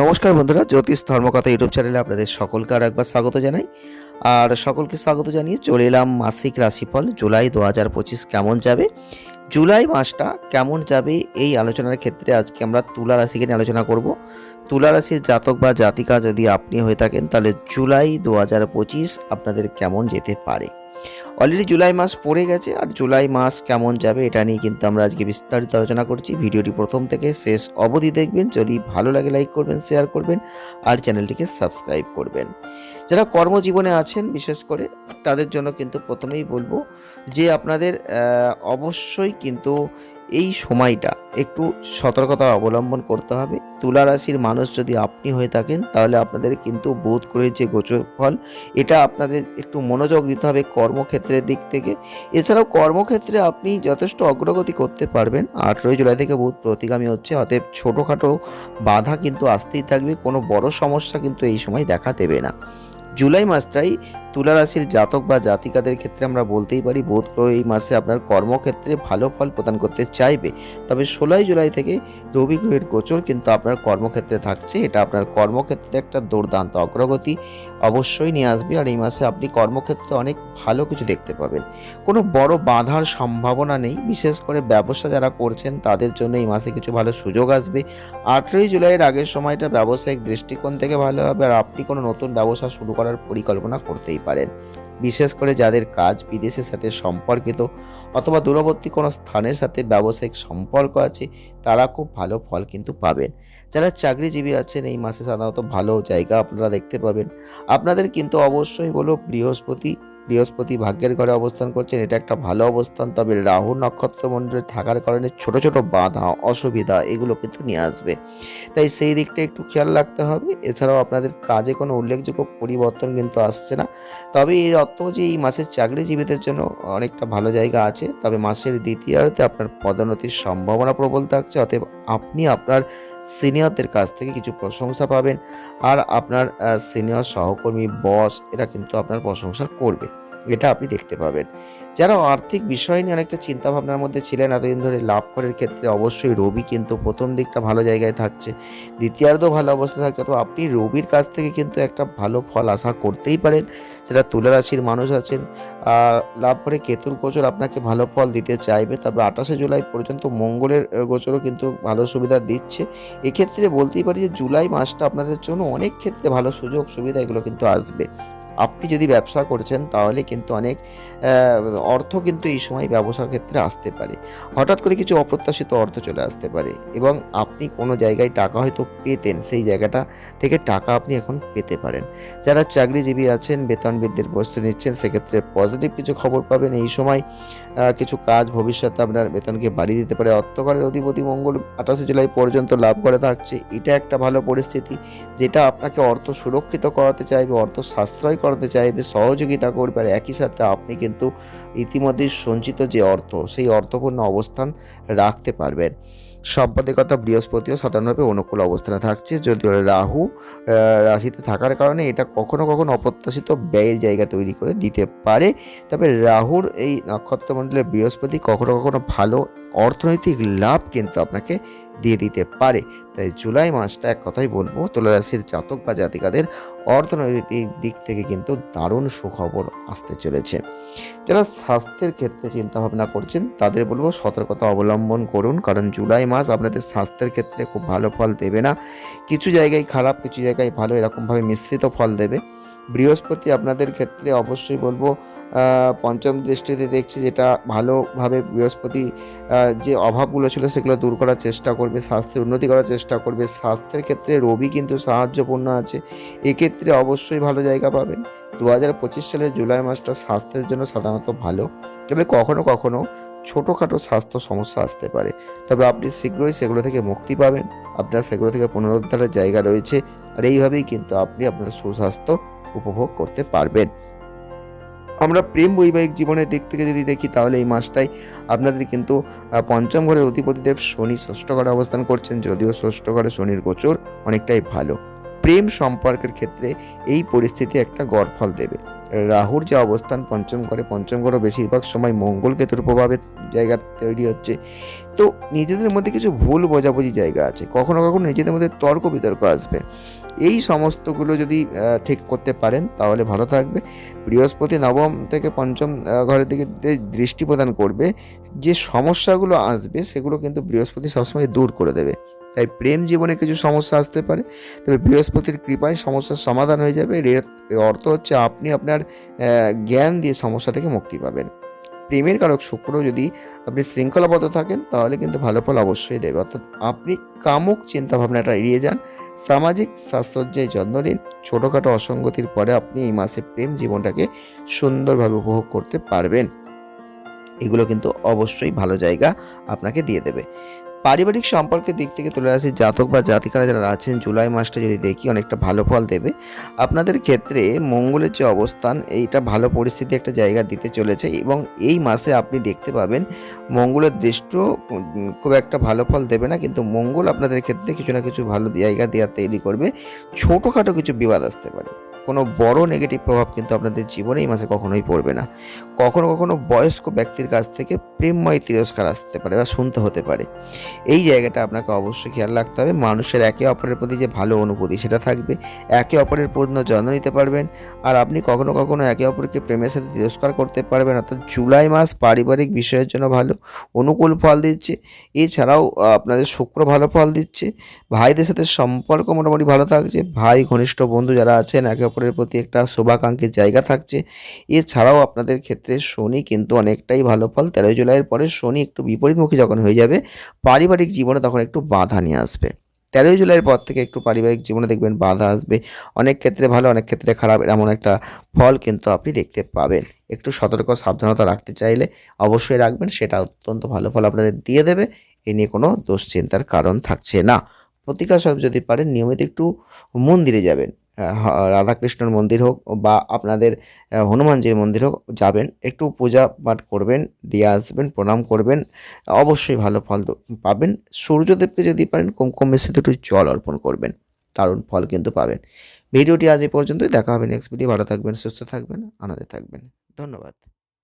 নমস্কার বন্ধুরা, জ্যোতিষ ধর্মকথা ইউটিউব চ্যানেলে আপনাদের সকলকে আর একবার স্বাগত জানাই। আর সকলকে স্বাগত জানিয়ে চলে এলাম মাসিক রাশিফল, জুলাই দু হাজার পঁচিশ কেমন যাবে? জুলাই মাসটা কেমন যাবে? এই আলোচনার ক্ষেত্রে আজকে আমরা তুলা রাশিকে নিয়ে আলোচনা করব। তুলা রাশির জাতক বা জাতিকা যদি আপনি হয়ে থাকেন, তাহলে জুলাই দু হাজার পঁচিশ আপনাদের কেমন যেতে পারে? অলরেডি জুলাই মাস পড়ে গেছে আর জুলাই মাস কেমন যাবে এটা নিয়ে কিন্তু আমরা আজকে বিস্তারিত আলোচনা করছি। ভিডিওটি প্রথম থেকে শেষ অবধি দেখবেন, যদি ভালো লাগে লাইক করবেন শেয়ার করবেন আর চ্যানেলটিকে সাবস্ক্রাইব করবেন। যারা কর্মজীবনে আছেন, বিশেষ করে তাদের জন্য কিন্তু প্রথমেই বলব যে আপনাদের অবশ্যই কিন্তু এই সময়টা একটু সতর্কতা অবলম্বন করতে হবে। তুলা রাশির মানুষ যদি আপনি হয়ে থাকেন, তাহলে আপনাদের কিন্তু বোধ করে যে গোচর ফল, এটা আপনাদের একটু মনোযোগ দিতে হবে কর্মক্ষেত্রের দিক থেকে। এছাড়াও কর্মক্ষেত্রে আপনি যথেষ্ট অগ্রগতি করতে পারবেন। আঠেরোই জুলাই থেকে বহুত প্রতিগামী হচ্ছে, অতএব ছোটোখাটো বাধা কিন্তু আসতেই থাকবে, কোনো বড় সমস্যা কিন্তু এই সময় দেখা দেবে না। জুলাই মাসটাই তুলা রাশির জাতক বা জাতিকাদের ক্ষেত্রে আমরা বলতেই পারি, বোধ এই মাসে আপনার কর্মক্ষেত্রে ভালো ফল প্রদান করতে চাইবে। তবে ষোলোই জুলাই থেকে রবি গ্রহের গোচর কিন্তু আপনার কর্মক্ষেত্রে থাকছে। এটা আপনার কর্মক্ষেত্রে একটা দুর্দান্ত অগ্রগতি অবশ্যই নিয়ে আসবে। আর এই মাসে আপনি কর্মক্ষেত্রে অনেক ভালো কিছু দেখতে পাবেন। কোনো বড় বাধার সম্ভাবনা নেই। বিশেষ করে ব্যবসা যারা করছেন, তাদের জন্য এই মাসে কিছু ভালো সুযোগ আসবে। আঠেরোই জুলাইয়ের আগের সময়টা ব্যবসায়িক দৃষ্টিকোণ থেকে ভালো হবে। আর আপনি কোনো নতুন ব্যবসা শুরু করার পরিকল্পনা করতেই পারেন। বিশেষ করে যাদের কাজ বিদেশের সাথে সম্পর্কিত অথবা দূরবর্তী কোনো স্থানের সাথে ব্যবসায়িক সম্পর্ক আছে, তারা খুব ভালো ফল কিন্তু পাবেন। যারা চাকরিজীবী আছেন, এই মাসে সাধারণত ভালো জায়গা আপনারা দেখতে পাবেন। আপনাদের কিন্তু অবশ্যই বলো বৃহস্পতি বৃহস্পতি ভাগ্যের ঘরে অবস্থান করছেন, এটা একটা ভালো অবস্থান। তবে রাহু নক্ষত্র মণ্ডলে থাকার কারণে ছোট ছোট বাধা, অসুবিধা, এগুলো কিন্তু নিয়ে আসবে। তাই সেই দিকটা একটু খেয়াল রাখতে হবে। এছাড়াও আপনাদের কাজে কোনো উল্লেখযোগ্য পরিবর্তন কিন্তু আসছে না। তবে এই অর্থ যে এই মাসের চাকরিজীবীদের জন্য অনেকটা ভালো জায়গা আছে। তবে মাসের দ্বিতীয়ার্ধে আপনার পদোন্নতির সম্ভাবনা প্রবল থাকছে। অতএব আপনি আপনার সিনিয়রদের কাছ থেকে কিছু প্রশংসা পাবেন। আর আপনার সিনিয়র সহকর্মী, বস, এরা কিন্তু আপনার প্রশংসা করবে। এটা আপনি দেখতে পাবেন। যারা আর্থিক বিষয় নিয়ে অনেকটা চিন্তা ভাবনার মধ্যে ছিলেন, এতদিন ধরে লাভ করার ক্ষেত্রে অবশ্যই রবি কিন্তু প্রথম দিকটা ভালো জায়গায় থাকছে দ্বিতীয়ার্ধ ভালো অবস্থা থাকছে তো আপনি রবির কাছ থেকে কিন্তু একটা ভালো ফল আশা করতেই পারেন, যারা তুলারাশির মানুষ আছেন লাভ করে কেতুর গোচর আপনাকে ভালো ফল দিতে চাইবে, তবে আঠাশে জুলাই পর্যন্ত মঙ্গলের গোচরও কিন্তু ভালো সুবিধা দিচ্ছে। এক্ষেত্রে বলতেই পারি যে জুলাই মাসটা আপনাদের জন্য অনেক ক্ষেত্রে ভালো সুযোগ সুবিধা এগুলো কিন্তু আসবে। আপনি যদি ব্যবসা করছেন, তাহলে কিন্তু অনেক অর্থ কিন্তু এই সময় ব্যবসার ক্ষেত্রে আসতে পারে। হঠাৎ করে কিছু অপ্রত্যাশিত অর্থ চলে আসতে পারে এবং আপনি কোনো জায়গায় টাকা হয়তো পেতেন, সেই জায়গাটা থেকে টাকা আপনি এখন পেতে পারেন। যারা চাকরিজীবী আছেন বেতন বৃদ্ধির বস্তু নিচ্ছেন, সেক্ষেত্রে পজিটিভ কিছু খবর পাবেন। এই সময় কিছু কাজ ভবিষ্যতে আপনার বেতনকে বাড়িয়ে দিতে পারে। অর্থকরের অধিপতি মঙ্গল আঠাশে জুলাই পর্যন্ত লাভ করে থাকছে। এটা একটা ভালো পরিস্থিতি, যেটা আপনাকে অর্থ সুরক্ষিত করাতে চাইবে, অর্থ সাশ্রয় করাতে চাইবে, সহযোগিতা করবে। আর একই সাথে আপনি কিন্তু ইতিমধ্যেই সঞ্চিত যে অর্থ, সেই অর্থপূর্ণ অবস্থান রাখতে পারবেন। সম্পাদকতা বৃহস্পতিও সাধারণভাবে অনুকূল অবস্থানে থাকছে। যদিও রাহু রাশিতে থাকার কারণে এটা কখনো কখনো অপ্রত্যাশিত ব্যয়ের জায়গা তৈরি করে দিতে পারে। তবে রাহুর এই নক্ষত্রমণ্ডলের বৃহস্পতি কখনো কখনো ভালো অর্থনৈতিক লাভ কিন্তু আপনাকে দিয়ে দিতে পারে। তাই জুলাই মাসটা এক কথাই বলব তুলা রাশির জাতক বা জাতিকাদের অর্থনৈতিক দিক থেকে কিন্তু দারুণ সুখবর আসতে চলেছে। যারা স্বাস্থ্যের ক্ষেত্রে চিন্তা ভাবনা করছেন, তাদের বলব সতর্কতা অবলম্বন করুন, কারণ জুলাই মাস আপনাদের স্বাস্থ্যের ক্ষেত্রে খুব ভালো ফল দেবে না। কিছু জায়গায় খারাপ, কিছু জায়গায় ভালো, এরকমভাবে মিশ্রিত ফল দেবে। বৃহস্পতি আপনাদের ক্ষেত্রে অবশ্যই বলব পঞ্চম দৃষ্টিতে দেখছি যেটা ভালোভাবে বৃহস্পতি যে অভাবগুলো ছিল সেগুলো দূর করার চেষ্টা করবে, স্বাস্থ্যের উন্নতি করার চেষ্টা করবে, স্বাস্থ্যের ক্ষেত্রে রবি কিন্তু সাহায্যপূর্ণ আছে। এক্ষেত্রে অবশ্যই ভালো জায়গা পাবেন। দু হাজার পঁচিশ সালের জুলাই মাসটা স্বাস্থ্যের জন্য সাধারণত ভালো। তবে কখনো কখনো ছোটোখাটো স্বাস্থ্য সমস্যা আসতে পারে। তবে আপনি শীঘ্রই সেগুলো থেকে মুক্তি পাবেন। আপনার সেগুলো থেকে পুনরুদ্ধারের জায়গা রয়েছে। আর এইভাবেই কিন্তু আপনি আপনার সুস্বাস্থ্য উপভোগ করতে পারবেন। আমরা প্রেম বৈবাহিক জীবনের দিক থেকে যদি দেখি, তাহলে এই মাসটাই আপনাদের কিন্তু পঞ্চম ঘরের অধিপতিদেব শনি ষষ্ঠ ঘরে অবস্থান করছেন, যদিও ষষ্ঠ ঘরে শনির গোচর অনেকটাই ভালো। প্রেম সম্পর্কের ক্ষেত্রে এই পরিস্থিতি একটা গড়ফল দেবে। রাহুর যে অবস্থান, পঞ্চম ঘরে পঞ্চম ঘরে বেশিরভাগ সময় মঙ্গল কেতুর প্রভাবে জায়গা তৈরি হচ্ছে। তো নিজেদের মধ্যে কিছু ভুল বোঝাবুঝি জায়গা আছে। কখনো কখনো নিজেদের মধ্যে তর্ক বিতর্ক আসবে। এই সমস্তগুলো যদি ঠিক করতে পারেন, তাহলে ভালো থাকবে। বৃহস্পতি নবম থেকে পঞ্চম ঘরের দিকে দৃষ্টি প্রদান করবে। যে সমস্যাগুলো আসবে, সেগুলো কিন্তু বৃহস্পতি সবসময় দূর করে দেবে। তাই প্রেম জীবনে কিছু সমস্যা আসতে পারে, তবে বৃহস্পতির কৃপায় সমস্যার সমাধান হয়ে যাবে। এর অর্থ হচ্ছে আপনি আপনার জ্ঞান দিয়ে সমস্যা থেকে মুক্তি পাবেন। প্রেমের কারক শুক্র যদি আপনি শৃঙ্খলাবদ্ধ থাকেন, তাহলে কিন্তু ভালো ফল অবশ্যই দেবে। অর্থাৎ আপনি কামুক চিন্তাভাবনাটা এড়িয়ে যান, সামাজিক সাজসজ্জায় যত্ন নিন, ছোটোখাটো অসঙ্গতির পরে আপনি এই মাসে প্রেম জীবনটাকে সুন্দরভাবে উপভোগ করতে পারবেন। এগুলো কিন্তু অবশ্যই ভালো জায়গা আপনাকে দিয়ে দেবে। পারিবারিক সম্পর্কের দিক থেকে তুলে আসি জাতক বা জাতিকারা যারা আছেন, জুলাই মাসটা যদি দেখি অনেকটা ভালো ফল দেবে। আপনাদের ক্ষেত্রে মঙ্গলের যে অবস্থান, এইটা ভালো পরিস্থিতি একটা জায়গা দিতে চলেছে এবং এই মাসে আপনি দেখতে পাবেন মঙ্গলের দৃষ্ট খুব একটা ভালো ফল দেবে না, কিন্তু মঙ্গল আপনাদের ক্ষেত্রে কিছু না কিছু ভালো জায়গা দেওয়া তৈরি করবে। ছোটোখাটো কিছু বিবাদ আসতে পারে। কোনো বড় নেগেটিভ প্রভাব কিন্তু আপনাদের জীবনে এই মাসে কখনোই পড়বে না। কখনো কখনো বয়স্ক ব্যক্তির কাছ থেকে প্রেমময় তিরস্কার আসতে পারে বা শুনতে হতে পারে। এই জায়গাটা আপনাকে অবশ্যই খেয়াল রাখতে হবে। মানুষের একে অপরের প্রতি যে ভালো অনুভূতি সেটা থাকবে। একে অপরের পূর্ণ যত্ন নিতে পারবেন আর আপনি কখনো কখনো একে অপরকে প্রেমের সাথে তিরস্কার করতে পারবেন। অর্থাৎ জুলাই মাস পারিবারিক বিষয়ের জন্য ভালো, অনুকূল ফল দিচ্ছে। এছাড়াও আপনাদের শুক্র ভালো ফল দিচ্ছে। ভাইদের সাথে সম্পর্ক মোটামুটি ভালো থাকছে। ভাই, ঘনিষ্ঠ বন্ধু যারা আছেন, একে অপরের প্রতি একটা শুভাকাঙ্ক্ষীর জায়গা থাকছে। এছাড়াও আপনাদের ক্ষেত্রে শনি কিন্তু অনেকটাই ভালো ফল। তেরোই জুলাইয়ের পরে শনি একটু বিপরীতমুখী যখন হয়ে যাবে, পারিবারিক জীবনে তখন একটু বাধা নিয়ে আসবে। তেরোই জুলাইয়ের পর থেকে একটু পারিবারিক জীবনে দেখবেন বাধা আসবে। অনেক ক্ষেত্রে ভালো, অনেক ক্ষেত্রে খারাপ এমন একটা ফল কিন্তু আপনি দেখতে পাবেন। একটু সতর্ক, সাবধানতা রাখতে চাইলে অবশ্যই রাখবেন, সেটা অত্যন্ত ভালো ফল আপনাদের দিয়ে দেবে। এ নিয়ে কোনো দুশ্চিন্তার কারণ থাকছে না। প্রতিকার স্বরূপ যদি পারেন, নিয়মিত একটু মন্দিরে যাবেন। রাধাকৃষ্ণর মন্দির হোক বা আপনাদের হনুমানজির মন্দির হোক, যাবেন, একটু পূজা পাঠ করবেন, দিয়ে আসবেন, প্রণাম করবেন, অবশ্যই ভালো ফল পাবেন। সূর্যদেবকে যদি পারেন কম কম বেশি একটু জল অর্পণ করবেন, দারুণ ফল কিন্তু পাবেন। ভিডিওটি আজ এই পর্যন্তই, দেখা হবে নেক্সট ভিডিও ভালো থাকবেন, সুস্থ থাকবেন, আনন্দে থাকবেন, ধন্যবাদ।